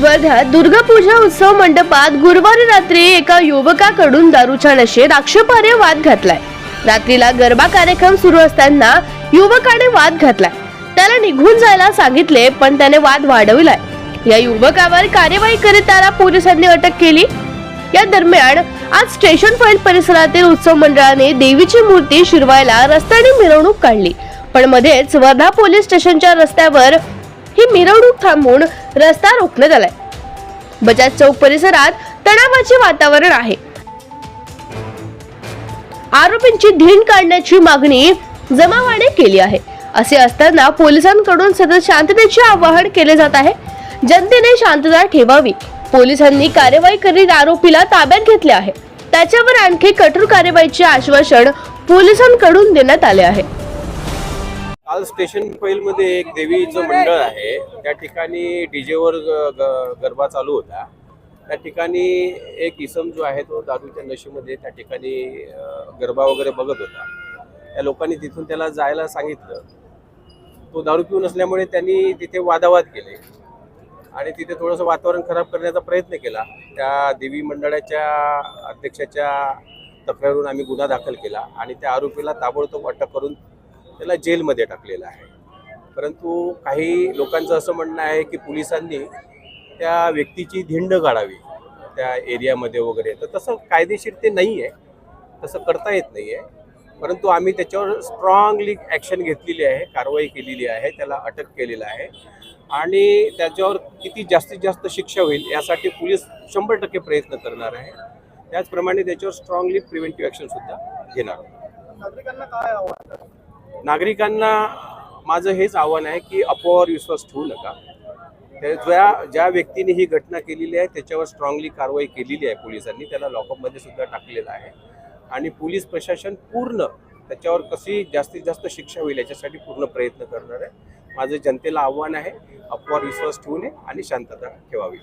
वर्ध्यात दुर्गापूजा उत्सव मंडपात गुरुवारी रात्री एका युवकाकडून दारूच्या नशेत आक्षेपार्ह वाद घातलाय. रात्रीला गरबा कार्यक्रम सुरू असताना युवकाने वाद घातलाय. त्याला निघून जायला सांगितले पण त्याने वाद वाढविलाय. या युवकावर कार्यवाही करीत त्याला पोलिसांनी अटक केली. या दरम्यान आज स्टेशन पॉइंट परिसरातील उत्सव मंडळाने देवीची मूर्ती शिरवायला रस्त्याने मिरवणूक काढली. पण मध्येच वर्धा पोलीस स्टेशनच्या रस्त्यावर ही मिरवणूक थांबवून रस्ता रोखण्यात आलाय. बजाज चौक परिसरात तणावाचे वातावरण आहे. आरोपींची धीण काढण्याची मागणी जमावाने केली आहे. असे असताना पोलिसांकडून सतत शांततेचे आवाहन केले जात आहे. जनतेने शांतता ठेवावी. पोलिसांनी कार्यवाही करीत आरोपीला ताब्यात घेतले आहे. त्याच्यावर आणखी कठोर कार्यवाहीचे आश्वासन पोलिसांकडून देण्यात आले आहे. आज स्टेशनमध्ये एक देवीचं मंडळ आहे. त्या ठिकाणी डीजेवर ग- ग- गरबा चालू होता. त्या ठिकाणी एक इसम जो आहे तो दारूच्या नशेमध्ये त्या ठिकाणी गरबा वगैरे बघत होता. त्या लोकांनी तिथून त्याला जायला सांगितलं. तो दारू पिऊन असल्यामुळे त्यांनी तिथे वादावाद केले. आणि तिथे थोडंसं वातावरण खराब करण्याचा प्रयत्न केला. त्या देवी मंडळाच्या अध्यक्षाच्या तक्रारीवरून आम्ही गुन्हा दाखल केला. आणि त्या आरोपीला ताबडतोब अटक करून त्याला जेलमध्ये टाकलेलं आहे. परंतु काही लोकांचं असं म्हणणं आहे की पोलिसांनी त्या व्यक्तीची धिंड काढावी त्या एरियामध्ये वगैरे. तर तसं कायदेशीर ते नाही आहे तसं करता येत नाही आहे परंतु आम्ही त्याच्यावर स्ट्रॉंगली ॲक्शन घेतलेली आहे कारवाई केलेली आहे त्याला अटक केलेलं आहे. आणि त्याच्यावर किती जास्तीत जास्त शिक्षा होईल यासाठी पोलीस शंभर टक्के प्रयत्न करणार आहे. त्याचप्रमाणे त्याच्यावर स्ट्रॉंगली प्रिव्हेंटिव्ह ॲक्शनसुद्धा घेणार नागरिकांना काय आव्हान नागरिकांना माझं हेच आव्हान आहे की अफवावर विश्वास ठेवू नका. ज्या ज्या व्यक्तीने ही घटना केलेली आहे त्याच्यावर स्ट्रॉंगली कारवाई केलेली आहे पोलिसांनी त्याला लॉकअपमध्ये सुद्धा टाकलेलं आहे. आणि पोलीस प्रशासन पूर्ण त्याच्यावर कशी जास्तीत जास्त शिक्षा होईल याच्यासाठी पूर्ण प्रयत्न करणार आहे. माझं जनतेला आव्हान आहे अपवार विश्वास ठेवू नये आणि शांतता ठेवावी.